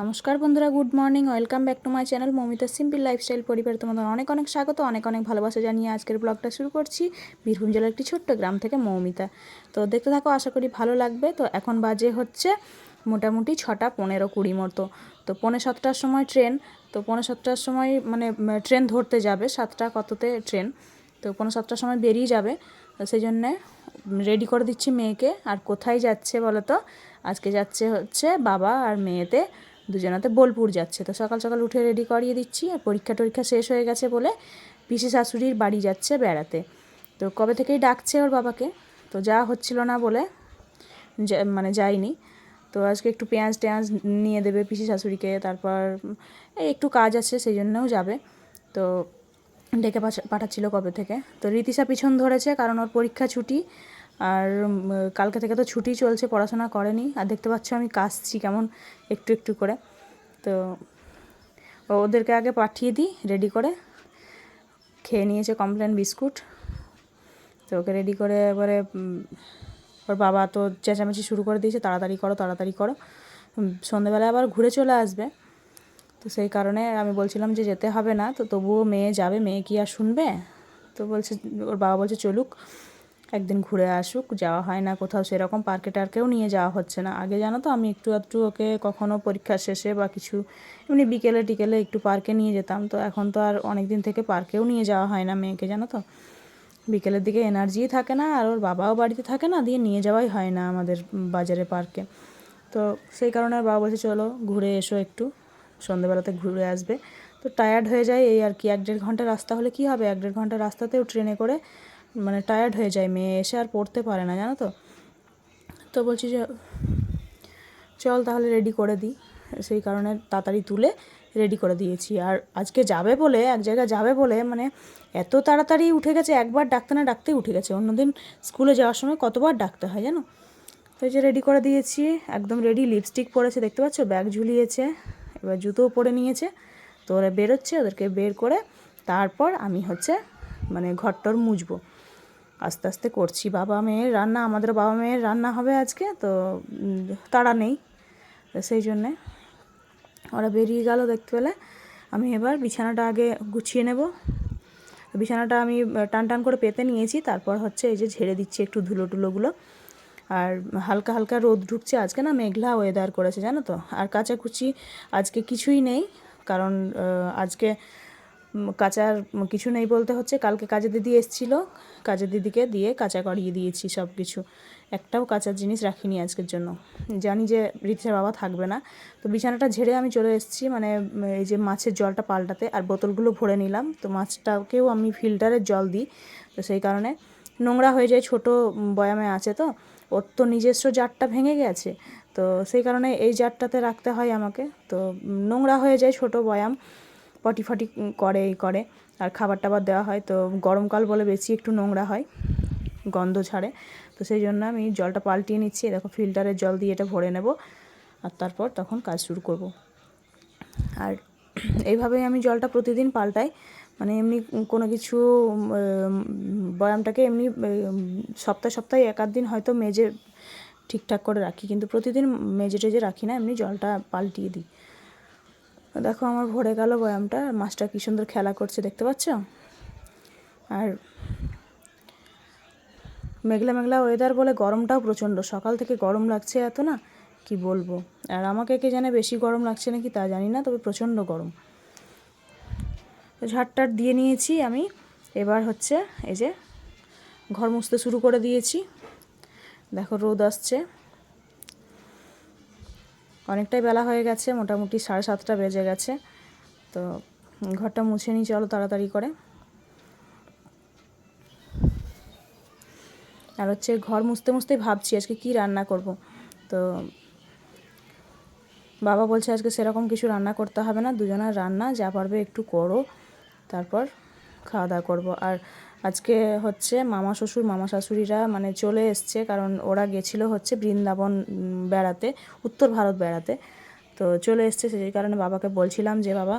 নমস্কার বন্ধুরা, good morning, welcome back to my channel Mamita simple lifestyle পরিবারে তোমাদের অনেক অনেক স্বাগত, অনেক অনেক ভালোবাসা জানিয়ে আজকের ব্লগটা শুরু করছি বীরভূম জেলার একটি ছোট্ট গ্রাম থেকে মৌমিতা। তো দেখতে থাকো, আশা করি ভালো লাগবে। তো এখন বাজে হচ্ছে মোটামুটি ছটা পনেরো কুড়ি মতো। তো পৌনে সাতটার সময় ট্রেন, তো পৌনে সাতটার সময় মানে ট্রেন ধরতে যাবে, সাতটা কততে ট্রেন। তো পৌনে সাতটার সময় বেরিয়ে যাবে, তো সেই জন্যে রেডি করে দিচ্ছি মেয়েকে। আর কোথায় যাচ্ছে বলো তো? আজকে যাচ্ছে হচ্ছে বাবা আর মেয়েতে। দুজনাতে বোলপুর যাচ্ছে। তো সকাল সকাল উঠে রেডি করিয়ে দিচ্ছি আর পরীক্ষা টরীক্ষা শেষ হয়ে গেছে বলে পিসি শাশুড়ির বাড়ি যাচ্ছে বেড়াতে। তো কবে থেকেই ডাকছে ওর বাবাকে? তো যা হচ্ছিল না বলে মানে যায়নি। তো আজকে একটু পেঁয়াজ টেঁয়াজ নিয়ে দেবে পিসি শাশুড়িকে, তারপর এই একটু কাজ আছে সেই জন্যও যাবে। তো ডেকে পাঠা- পাঠাচ্ছিল কবে থেকে? তো রীতিশা পিছন ধরেছে কারণ ওর পরীক্ষা ছুটি। আর কালকে থেকে তো ছুটি চলছে, পড়াশোনা করেনি। আর দেখতে পাচ্ছ আমি কাশছি কেমন একটু একটু করে। তো ওদেরকে আগে পাঠিয়ে দিই রেডি করে। খেয়ে নিয়েছে কমপ্লেন বিস্কুট। তো ওকে রেডি করে এবারে ওর বাবা তো চেঁচামেচি শুরু করে দিয়েছে, তাড়াতাড়ি করো তাড়াতাড়ি করো। সন্ধেবেলায় আবার ঘুরে চলে আসবে। তো সেই কারণে আমি বলছিলাম যে যেতে হবে না, তো তবুও মেয়ে যাবে, মেয়ে কি আর শুনবে? তো বলছে, ওর বাবা বলছে, চলুক। একদিন ঘুরে আসুক, যাওয়া হয় না কোথাও, সেরকম পার্কে টার্কেও নিয়ে যাওয়া হচ্ছে না। আগে জানো তো, আমি একটু একটু ওকে কখনো পরীক্ষা শেষে বা কিছু এমনি বিকেলে, টিকেলে একটু পার্কে নিয়ে যেতাম। তো এখন তো আর অনেক দিন থেকে পার্কেও নিয়ে যাওয়া হয় না মেয়েকে, জানো তো। বিকেলের দিকে এনার্জিই থাকে না, আর ওর বাবাও বাড়িতে থাকে না, দিয়ে নিয়ে যাওয়াই হয় না আমাদের বাজারে পার্কে তো সেই কারণে আর বাবা বলছে, চলো ঘুরে এসো একটু সন্ধ্যেবেলাতে ঘুরে আসবে। তো টায়ার্ড হয়ে যায় এই আর কি। এক দেড় ঘণ্টা রাস্তা হলে কি হবে? এক দেড় ঘণ্টা রাস্তাতেও ট্রেনে করে মানে টায়ার্ড হয়ে যায়, মেয়ে এসে আর পড়তে পারে না, জানো তো? তো বলছি যে, চল তাহলে রেডি করে দিই। সেই কারণে তাড়াতাড়ি তুলে রেডি করে দিয়েছি। আর আজকে যাবে বলে, এক জায়গায় যাবে বলে মানে এত তাড়াতাড়ি উঠে গেছে, একবার ডাকতে না ডাকতেই উঠে গেছে। অন্যদিন স্কুলে যাওয়ার সময় কতবার ডাকতে হয়, জানো? তো যে রেডি করে দিয়েছি, একদম রেডি লিপস্টিক পরেছে, দেখতে পাচ্ছ? ব্যাগ ঝুলিয়েছে, এবার জুতোও পরে নিয়েছে। তো ওরা বেরোচ্ছে, ওদেরকে বের করে তারপর আমি হচ্ছে মানে ঘরটর মুছবো। আস্তে আস্তে করছি। বাবা মেয়ের রান্না, আমাদের বাবা মেয়ের রান্না হবে আজকে, তো তাড়া নেই। সেই জন্যে ওরা বেরিয়ে গেল দেখতে পেলে। আমি এবার বিছানাটা আগে গুছিয়ে নেব। বিছানাটা আমি টান টান করে পেতে নিয়েছি। তারপর হচ্ছে এই যে ঝেড়ে দিচ্ছি একটু ধুলো টুলোগুলো আর হালকা হালকা রোদ ঢুকছে আজকে না, মেঘলা ওয়েদার করেছে, জানো তো? আর কাচাকুচি আজকে কিছুই নেই। কারণ আজকে কাচার কিছু নেই বলতে হচ্ছে। কালকে কাজের দিদি এসেছিল। কাজের দিদিকে দিয়ে কাঁচা করিয়ে দিয়েছি সব কিছু একটাও কাঁচার জিনিস রাখিনি আজকের জন্য। জানি যে রিতিশার বাবা থাকবে না। তো বিছানাটা ঝেড়ে আমি চলে এসেছি। মানে এই যে মাছের জলটা পাল্টাতে আর বোতলগুলো ভরে নিলাম। তো মাছটাকেও আমি ফিল্টারের জল দিই। তো সেই কারণে নোংরা হয়ে যায়। ছোট বয়ামে আছে তো। ওর তো নিজস্ব জারটা ভেঙে গেছে। তো সেই কারণে এই জারটাতে রাখতে হয় আমাকে। তো নোংরা হয়ে যায় ছোট বয়াম। পটি ফটি করে এই করে। আর খাবার টাবার দেওয়া হয়, তো গরমকাল বলে বেশি একটু নোংরা হয়, গন্ধ ছাড়ে। তো সেই জন্য আমি জলটা পাল্টিয়ে নিচ্ছি দেখো ফিল্টারের জল দিয়ে এটা ভরে নেব। আর তারপর তখন কাজ শুরু করব। আর এইভাবেই আমি জলটা প্রতিদিন পাল্টাই। মানে এমনি কোনো কিছু বয়ামটাকে এমনি সপ্তাহে সপ্তাহে এক দিন হয়তো মেজে ঠিকঠাক করে রাখি। কিন্তু প্রতিদিন মেজে টেজে রাখি না, এমনি জলটা পাল্টিয়ে দিই। দেখো আমার ভরে গেল বয়ামটা। মাছটা কী সুন্দর খেলা করছে, দেখতে পাচ্ছ? আর মেঘলা মেঘলা ওয়েদার বলে গরমটাও প্রচণ্ড। সকাল থেকে গরম লাগছে এত না, কি বলব? আর আমাকে কে জানে বেশি গরম লাগছে নাকি তা জানি না, তবে প্রচণ্ড গরম। তো ঝাড়টার দিয়ে নিয়েছি আমি। এবার হচ্ছে এই যে ঘর মুছতে শুরু করে দিয়েছি। দেখো রোদ আসছে। অনেকটাই বেলা হয়ে গেছে, মোটামুটি সাড়ে সাতটা বেজে গেছে। তো ঘরটা মুছে নিই, চলো তাড়াতাড়ি করে। আর হচ্ছে ঘর মুছতে মুছতেই ভাবছি আজকে কি রান্না করব। তো বাবা বলছে আজকে সেরকম কিছু রান্না করতে হবে না, দুজনের রান্না, যা পারবে একটু করো, তারপর খাওয়া দাওয়া করব। আর আজকে হচ্ছে মামা শ্বশুর, মামা শাশুড়িরা মানে চলে এসছে কারণ ওরা গেছিল হচ্ছে বৃন্দাবন বেড়াতে, উত্তর ভারত বেড়াতে। তো চলে এসছে সেই কারণে বাবাকে বলছিলাম যে, বাবা,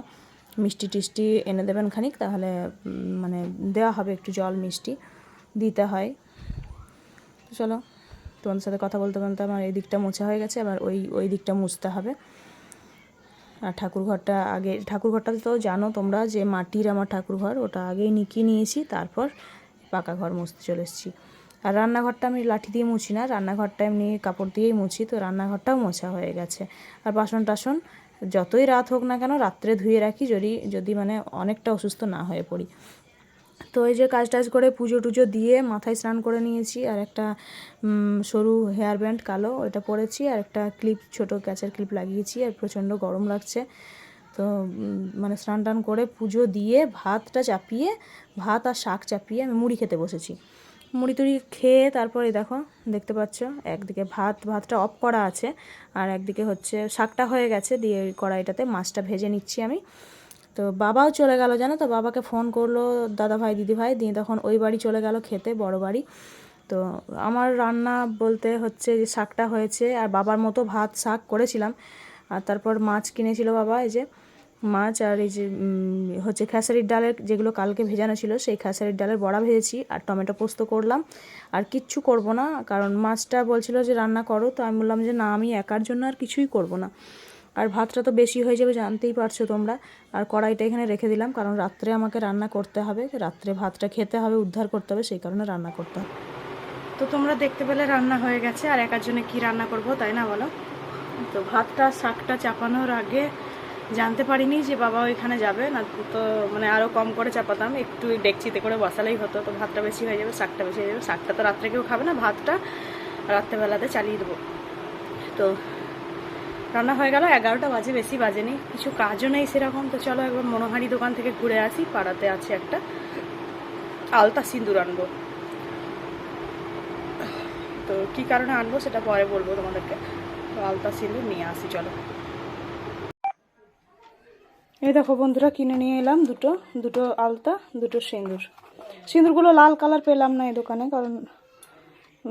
মিষ্টি টিষ্টি এনে দেবেন খানিক, তাহলে মানে দেওয়া হবে একটু জল, মিষ্টি, দিতে হয়। চলো, তোমাদের সাথে কথা বলতে বলতে আমার এই দিকটা মোছা হয়ে গেছে আবার ওই ওই দিকটা মুছতে হবে। আর ঠাকুরঘরটা আগে, ঠাকুরঘরটা তো জানো তোমরা যে মাটির আমার ঠাকুরঘর, ওটা আগেই নিকিয়ে নিয়েছি, তারপর পাকা ঘর মুছতে চলে এসেছি। আর রান্নাঘরটা আমি লাঠি দিয়ে মুছি না, রান্নাঘরটা এমনি কাপড় দিয়েই মুছি, তো রান্নাঘরটাও মোছা হয়ে গেছে। আর বাসন টাসন যতই রাত হোক না কেন, রাত্রে ধুয়ে রাখি, যদি যদি মানে অনেকটা অসুস্থ না হয়ে পড়ি। তো এই যে কাজ টাজ করে পুজো টুজো দিয়ে মাথায় স্নান করে নিয়েছি, আর একটা সরু হেয়ার ব্যান্ড কালো ওইটা পরেছি, আর একটা ক্লিপ, ছোট ক্যাচের ক্লিপ লাগিয়েছি, আর প্রচণ্ড গরম লাগছে। তো মানে স্নান টান করে পুজো দিয়ে ভাতটা চাপিয়ে, ভাত আর শাক চাপিয়ে আমি মুড়ি খেতে বসেছি। মুড়ি টুড়ি খেয়ে তারপরে দেখো, দেখতে পাচ্ছ, একদিকে ভাত, ভাতটা অফ করা আছে, আর একদিকে হচ্ছে শাকটা হয়ে গেছে, দিয়ে কড়াইটাতে মাছটা ভেজে নিচ্ছি আমি। তো বাবাও চলে গেল, জানো তো? বাবাকে ফোন করল দাদা ভাই দিদি ভাই দিয়ে তখন ওই বাড়ি চলে গেল খেতে, বড় বাড়ি। তো আমার রান্না বলতে হচ্ছে যে শাকটা হয়েছে, আর বাবার মতো ভাত, শাক করেছিলাম। আর তারপর মাছ কিনেছিল বাবা, এই যে মাছ আর এই যে হচ্ছে খেসারির ডালের যেগুলো কালকে ভেজানো ছিল, সেই খেসারির ডালের বড়া ভেজেছি আর টমেটো পোস্ত করলাম। আর কিচ্ছু করব না, কারণ মাছটা বলছিল যে রান্না করো, তো আমি বললাম যে না, আমি একার জন্য আর কিছুই করব না। আর ভাতটা তো বেশি হয়ে যাবে, জানতেই পারছ তোমরা। আর কড়াইটা এখানে রেখে দিলাম, কারণ রাত্রে আমাকে রান্না করতে হবে। রাত্রে ভাতটা খেতে হবে, উদ্ধার করতে হবে, সেই কারণে রান্না করতে হবে। তো তোমরা দেখতে পেলে রান্না হয়ে গেছে, আর একার জন্য কী রান্না করব, তাই না বলো? তো ভাতটা, শাকটা চাপানোর আগে জানতে পারিনি যে বাবা ওইখানে যাবে, না তো মানে আরও কম করে চাপাতাম, একটু ডেকচিতে করে বসালেই হতো, তো ভাতটা বেশি হয়ে যাবে, শাকটা বেশি হয়ে যাবে। শাকটা তো রাত্রে কেউ খাবে না, ভাতটা রাত্রেবেলাতে চালিয়ে দেবো। তো রান্না হয়ে গেল, এগারোটা বাজে, বেশি বাজেনি, কিছু কাজও নেই সেরকম, তো চলো একবার মনোহারি দোকান থেকে ঘুরে আসি, পাড়াতে আছে একটা আলতা সিঁদুর আনব। তো কি কারণে আনব সেটা পরে বলব তোমাদেরকে। তো আলতা সিঁদুর নিয়ে আসি, চলো। এই দেখো বন্ধুরা, কিনে নিয়ে এলাম দুটো দুটো আলতা, দুটো সিঁদুর। সিঁদুরগুলো লাল কালার পেলাম না এই দোকানে, কারণ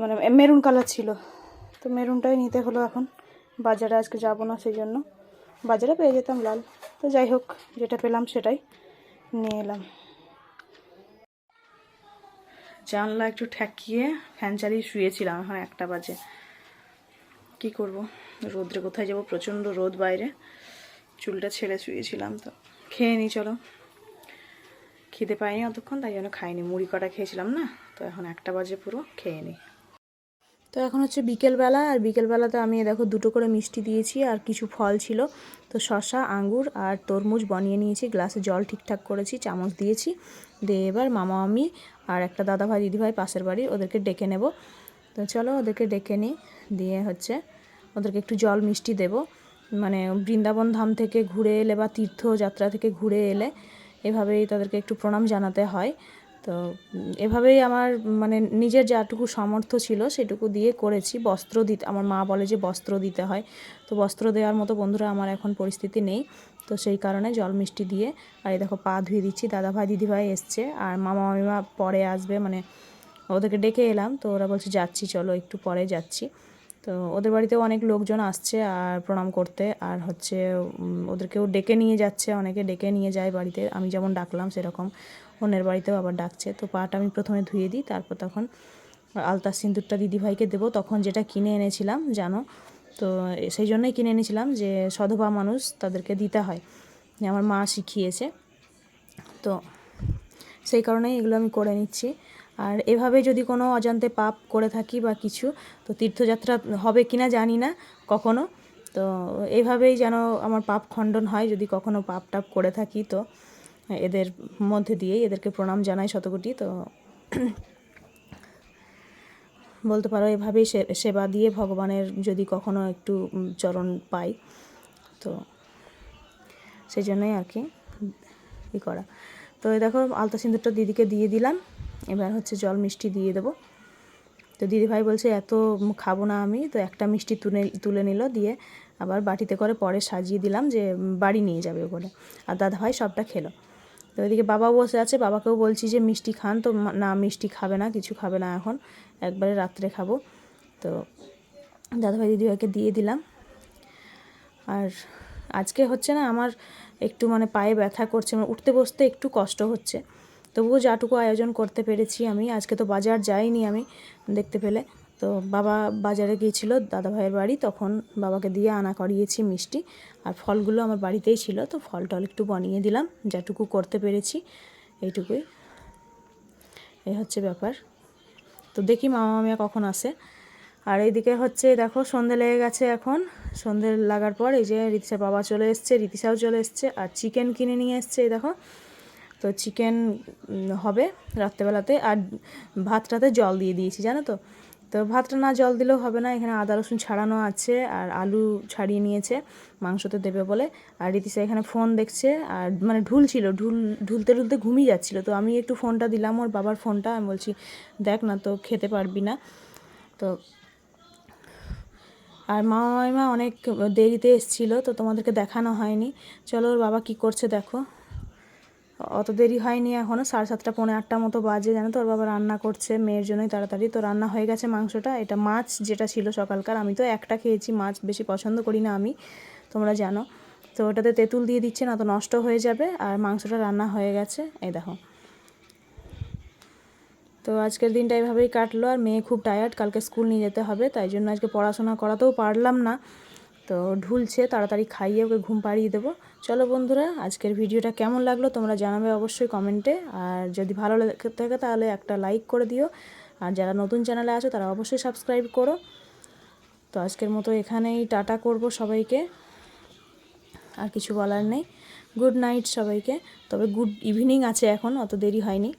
মানে মেরুন কালার ছিল, তো মেরুনটাই নিতে হলো এখন। বাজারে আজকে যাব না সেই জন্য বাজারে পেয়ে যেতাম লাল। তো যাই হোক, যেটা পেলাম সেটাই নিয়ে এলাম। জানলা একটু ঠেকিয়ে ফ্যান চালিয়ে শুয়েছিলাম এখন একটা বাজে। কি করব? রোদ্রে কোথায় যাব? প্রচণ্ড রোদ বাইরে। চুলটা ছেড়ে শুয়েছিলাম তো। খেয়ে নিই চলো। খিদে পাইনি অতক্ষণ, তাই জন্য খাইনি। মুড়ি কটা খেয়েছিলাম না? তো এখন একটা বাজে পুরো, খেয়ে নিই তো এখন হচ্ছে বিকেলবেলা, আর বিকেলবেলাতে আমি দেখো দুটো করে মিষ্টি দিয়েছি, আর কিছু ফল ছিল। তো শশা আঙ্গুর আর তরমুজ বানিয়ে নিয়েছি, গ্লাসে জল ঠিকঠাক করেছি, চামচ দিয়েছি। দিয়ে এবার মামা, আমি আর একটা দাদা ভাই দিদি ভাই পাশের বাড়ি, ওদেরকে ডেকে নেব। তো চলো ওদেরকে ডেকে নিই, দিয়ে হচ্ছে ওদেরকে একটু জল মিষ্টি দেব। মানে বৃন্দাবন ধাম থেকে ঘুরে এলে বা তীর্থযাত্রা থেকে ঘুরে এলে এভাবেই তাদেরকে একটু প্রণাম জানাতে হয়। তো এভাবেই আমার মানে নিজের যাটুকু সামর্থ্য ছিল সেটুকু দিয়ে করেছি। বস্ত্র দিতে, আমার মা বলে যে বস্ত্র দিতে হয়। তো বস্ত্র দেওয়ার মতো বন্ধুরা আমার এখন পরিস্থিতি নেই। তো সেই কারণে জল মিষ্টি দিয়ে, আর এই দেখো পা ধুয়ে দিচ্ছি দাদা ভাই দিদি ভাই এসছে। আর মামা মামিমা পরে আসবে মানে ওদেরকে ডেকে এলাম। তো ওরা বলছে, যাচ্ছি, চলো, একটু পরে যাচ্ছি। তো ওদের বাড়িতেও অনেক লোকজন আসছে আর প্রণাম করতে। আর হচ্ছে ওদেরকেও ডেকে নিয়ে যাচ্ছে, অনেকে ডেকে নিয়ে যায় বাড়িতে। আমি যেমন ডাকলাম সেরকম অন্যের বাড়িতেও আবার ডাকছে। তো পাটা আমি প্রথমে ধুয়ে দিই, তারপর তখন আলতা সিঁদুরটা দিদিভাইকে দেবো। তখন যেটা কিনে এনেছিলাম, জানো? তো সেই জন্যই কিনে এনেছিলাম যে সধবা মানুষ তাদেরকে দিতে হয়। আমার মা শিখিয়েছে। তো সেই কারণেই এগুলো আমি করে নিচ্ছি। আর এভাবে যদি কোনো অজান্তে পাপ করে থাকি বা কিছু, তো তীর্থযাত্রা হবে কিনা জানি না কখনো। তো এইভাবেই যেন আমার পাপ খণ্ডন হয়, যদি কখনো পাপ টাপ করে থাকি তো এদের মধ্যে দিয়েই এদেরকে প্রণাম জানাই শতকোটি। তো বলতে পারো এভাবেই সেবা দিয়ে ভগবানের যদি কখনো একটু চরণ পাই, তো সেই জন্যই আর কি ই করা। তো এই দেখো আলতা সিঁদুরটা দিদিকে দিয়ে দিলাম। এবার হচ্ছে জল মিষ্টি দিয়ে দেবো। তো দিদিভাই বলছে, এত খাব না আমি। তো একটা মিষ্টি তুলে তুলে নিল দিয়ে আবার বাটিতে করে পরে সাজিয়ে দিলাম যে বাড়ি নিয়ে যাবে ওখানে। আর দাদাভাই সবটা খেলো। তো ওইদিকে বাবাও বসে আছে, বাবাকেও বলছি যে, মিষ্টি খান তো না, মিষ্টি খাবে না, কিছু খাবে না এখন, একবারে রাত্রে খাব। তো দাদাভাই দিদিভাইকে দিয়ে দিলাম। আর আজকে হচ্ছে না, আমার একটু মানে পায়ে ব্যথা করছে মানে উঠতে বসতে একটু কষ্ট হচ্ছে। তবুও যাটুকু আয়োজন করতে পেরেছি আমি, আজকে তো বাজার যাইনি আমি দেখতে পেলে। তো বাবা বাজারে গিয়েছিল দাদা ভাইয়ের বাড়ি, তখন বাবাকে দিয়ে আনা করিয়েছি মিষ্টি আর ফলগুলো আমার বাড়িতেই ছিল, তো ফল টল একটু বানিয়ে দিলাম যাটুকু করতে পেরেছি এইটুকুই। এই হচ্ছে ব্যাপার। তো দেখি মামা মামিয়া কখন আসে। আর এইদিকে হচ্ছে, দেখো সন্ধে লেগে গেছে এখন। সন্ধে লাগার পর এই যে রীতিশার বাবা চলে এসছে, রীতিশাও চলে এসছে আর চিকেন কিনে নিয়ে এসছে, এই দেখো। তো চিকেন হবে রাত্রেবেলাতে আর ভাতটাতে জল দিয়ে দিয়েছি, জানো তো? তো ভাতটা না জল দিলেও হবে না, এখানে আদা, রসুন ছাড়ানো আছে আর আলু ছাড়িয়ে নিয়েছে, মাংসতে দেবে বলে। আর রীতিশা এখানে ফোন দেখছে আর মানে ঢুল ছিল, ঢুল, ঢুলতে ঢুলতে ঘুমিয়ে যাচ্ছিল। তো আমি একটু ফোনটা দিলাম, ওর বাবার ফোনটা, আমি বলছি, দেখ না তো খেতে পারবি না। তো আর মামা মামিমা অনেক দেরিতে এসেছিল, তো তোমাদেরকে দেখানো হয়নি। চলো ওর বাবা কি করছে দেখো। অত দেরি হয়নি এখনও সাড়ে সাতটা, পৌনে আটটা মতো বাজে, জানো তো? ওর বাবা রান্না করছে মেয়ের জন্যই তাড়াতাড়ি। তো রান্না হয়ে গেছে মাংসটা। এটা মাছ যেটা ছিল সকালকার, আমি তো একটা খেয়েছি, মাছ বেশি পছন্দ করি না আমি, তোমরা জানো। তো ওটাতে তেঁতুল দিয়ে দিচ্ছে, না তো নষ্ট হয়ে যাবে, আর মাংসটা রান্না হয়ে গেছে, এই দেখো। তো আজকের দিনটা এভাবেই কাটলো, আর মেয়ে খুব টায়ার্ড কালকে স্কুল নিয়ে যেতে হবে, তাই জন্য আজকে পড়াশোনা করাতেও পারলাম না। তো ঢুলছে, তাড়াতাড়ি খাইয়ে ওকে ঘুম পাড়িয়ে দেবো। চলো বন্ধুরা, আজকের ভিডিওটা কেমন লাগল তোমরা জানাবে অবশ্যই কমেন্টে। আর যদি ভালো থাকে তাহলে একটা লাইক করে দিও। আর যারা নতুন চ্যানেলে আছো তারা অবশ্যই সাবস্ক্রাইব করো। তো আজকের মতো এখানেই টাটা করব সবাইকে। আর কিছু বলার নেই। গুড নাইট সবাইকে। তবে গুড ইভিনিং আছে এখন, অত দেরি হয়নি।